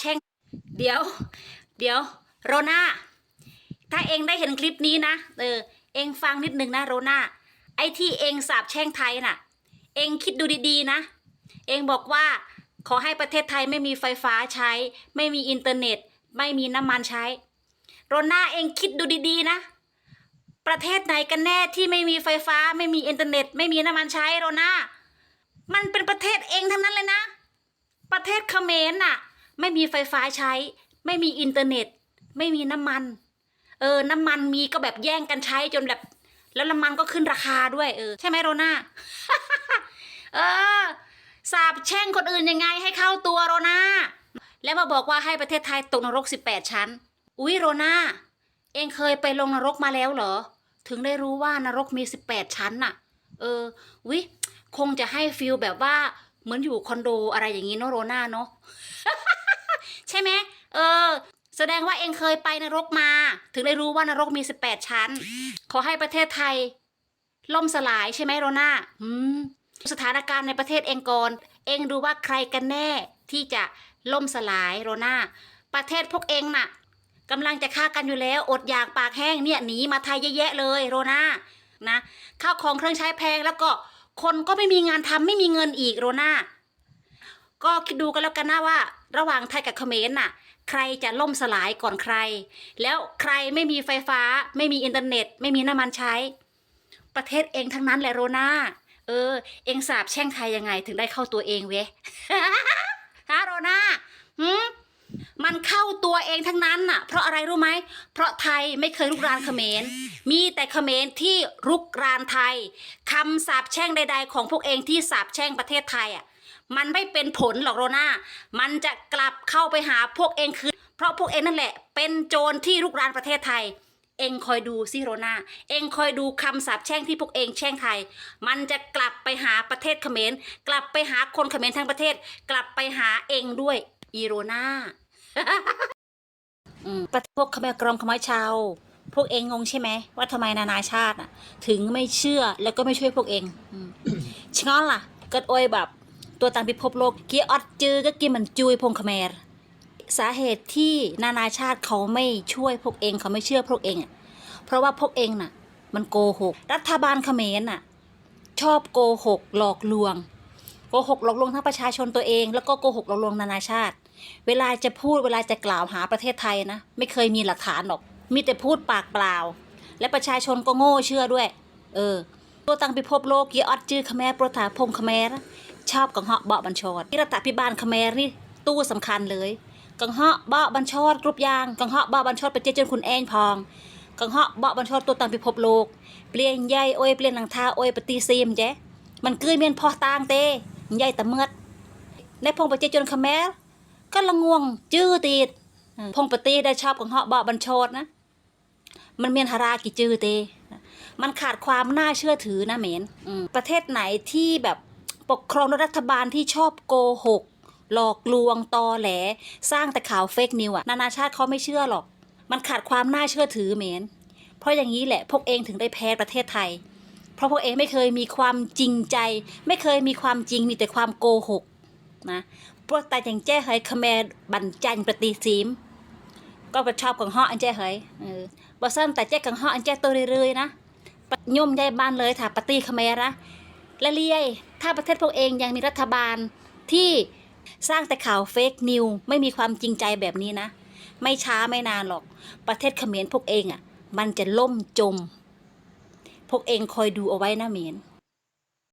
แช่ง เดี๋ยว เดี๋ยว โรนาถ้าเองได้เห็นคลิปนี้นะ เออ เองฟังนิดนึงนะโรนาไอ้ที่เองสาบแช่งไทยน่ะ เองคิดดูดีๆนะ เองบอกว่าขอให้ประเทศไทยไม่มีไฟฟ้าใช้ ไม่มีอินเทอร์เน็ต ไม่มีน้ำมันใช้ โรนาเองคิดดูดีๆนะ ประเทศไหนกันแน่ที่ไม่มีไฟฟ้า ไม่มีอินเทอร์เน็ต ไม่มีน้ำมันใช้โรนามันเป็นประเทศเองทั้งนั้นเลยนะ ประเทศเขมรน่ะ ไม่มีไฟฟ้าใช้ ไม่มีอินเทอร์เน็ต ไม่มีน้ำมัน เออ น้ำมันมีก็แบบแย่งกันใช้จนแบบ แล้วน้ำมันก็ขึ้นราคาด้วยเออ ใช่ไหมโรนาเออสาบแช่งคนอื่นยังไงให้เข้าตัวโรนาแล้วมาบอกว่าให้ประเทศไทยตกนรก 18 ชั้น อุ๊ยโรนาเองเคยไปลงนรกมาแล้วเหรอ ถึงได้รู้ว่านรกมี 18 ชั้นน่ะ เออ วิคงจะให้ฟิลแบบว่าเหมือนอยู่คอนโดอะไรอย่างนี้เนอะโรนาเนาะ ใช่ไหมเออ แสดงว่าเองเคยไปนรกมา ถึงได้รู้ว่านรกมี 18 ชั้น ขอให้ประเทศไทย ล่มสลายใช่ไหมโรนาอืมสถานการณ์ในประเทศเองก่อนเองดูว่าใครกันแน่ที่จะล่มสลายโรนาประเทศพวกเองน่ะกำลังจะฆ่ากันอยู่แล้วอดอยากปากแห้งเนี่ยหนีมาไทยแยะเลยโรนานะข้าวของเครื่องใช้แพงแล้วก็คนก็ไม่มีงานทำไม่มีเงินอีกโรนา ก็คิดดูกันแล้วกันนะว่า ระหว่างไทยกับเขมรน่ะ ใครจะล่มสลายก่อนใคร แล้วใครไม่มีไฟฟ้า ไม่มีอินเทอร์เน็ต ไม่มีน้ำมันใช้ ประเทศเองทั้งนั้นแหละโรนาเออ เองสาบแช่งไทยยังไงถึงได้เข้าตัวเองเว้ยฮะโรนาหืมมันเข้าตัวเองทั้งนั้นน่ะ เพราะอะไรรู้ไหม เพราะไทยไม่เคยลุกรานเขมร มีแต่เขมรที่รุกรานไทยคำสาบแช่งใด ๆ ของพวกเองที่สาบแช่งประเทศไทยอะ มันไม่เป็นผลหรอกโรนามันจะกลับเข้าไปหาพวกเองคืนเพราะพวกเองนั่นแหละ เป็นโจรที่ลุกรานประเทศไทย เองคอยดูซิโรนาเองคอยดูคำสาปแช่งที่พวกเองแช่งไทย มันจะกลับไปหาประเทศเขมร กลับไปหาคนเขมรทั้งประเทศ กลับไปหาเองด้วยอีโรนาประทศพวกเขมรกรองขมายชาวพวกเองงงใช่ไหมว่าทำไมนานาชาติถึงไม่เชื่อแล้วก็ไม่ช่วยพวกเองชงอนล่ะ เกิดโอยแบบ ตัวตามพิภพโลกเกียออดจือก็กินมันจุยพงเมร สาเหตุที่นานาชาติเขาไม่ช่วยพวกเองเขาไม่เชื่อพวกเองอะเพราะว่าพวกเองน่ะ มันโกหก รัฐบาลเขมรน่ะ ชอบโกหกหลอกลวงโกหกหลอกลวงทั้งประชาชนตัวเอง แล้วก็โกหกหลอกลวงนานาชาติ เวลาจะพูดเวลาจะกล่าวหาประเทศไทยนะไม่เคยมีหลักฐานหรอก มีแต่พูดปากเปล่า และประชาชนก็โง่เชื่อด้วย เออตัวตังพิภพโลกเกียออดจื้อขแมรโปรถาพงขแมร ชอบกังเหาะเบาะบัญชรที่รัฐพิบาลขมรนี่ตู้สำคัญเลยกังเหาะเบาะบัญชรกรุปยางกังเหาะเบาะบัญชรไปเจจนคุณเองพองกังเหาะเบาะบัญชรตัวตังพิภพโลก เปลี่ยนใยโอยเปลี่ยนหลังทาโอยปฏิซีมเจ๊มันเกยเมียนพอตางเต้ใหญ่ตะเมือดในพงปเจจนขมรก็ละงวงจื้อตีดพงปฏิได้ชอบกังเหาะเบาะบัญชรนะมันเมียนฮารากิจื้อเต มันขาดความน่าเชื่อถือนะเหมน ประเทศไหนที่แบบ ปกครองโดยรัฐบาลที่ชอบโกหก หลอกลวงตอแหล สร้างแต่ข่าวเฟกนิวอะนานาชาติเขาไม่เชื่อหรอก มันขาดความน่าเชื่อถือเหมนเพราะอย่างนี้แหละพวกเองถึงได้แพ้ประเทศไทย เพราะพวกเองไม่เคยมีความจริงใจ ไม่เคยมีความจริงมีแต่ความโกหกนะพวกต่อย่างแจ้เฮยคแมรบันจันปฏิซีม ก็ไปชอบกังหาะอันแจ้เฮยเออบ่ซ้ำแต่แจ้กังหาะอันแจ้ตัวเรื่อยๆนะย่อมยายบ้านเลยถ้าปฏิเขมรนะและเลียย ถ้าประเทศพวกเองยังมีรัฐบาลที่สร้างแต่ข่าวเฟกนิวไม่มีความจริงใจแบบนี้นะ ไม่ช้าไม่นานหรอก ประเทศเขมรพวกเองอะ มันจะล่มจม พวกเองคอยดูเอาไว้นะเหมน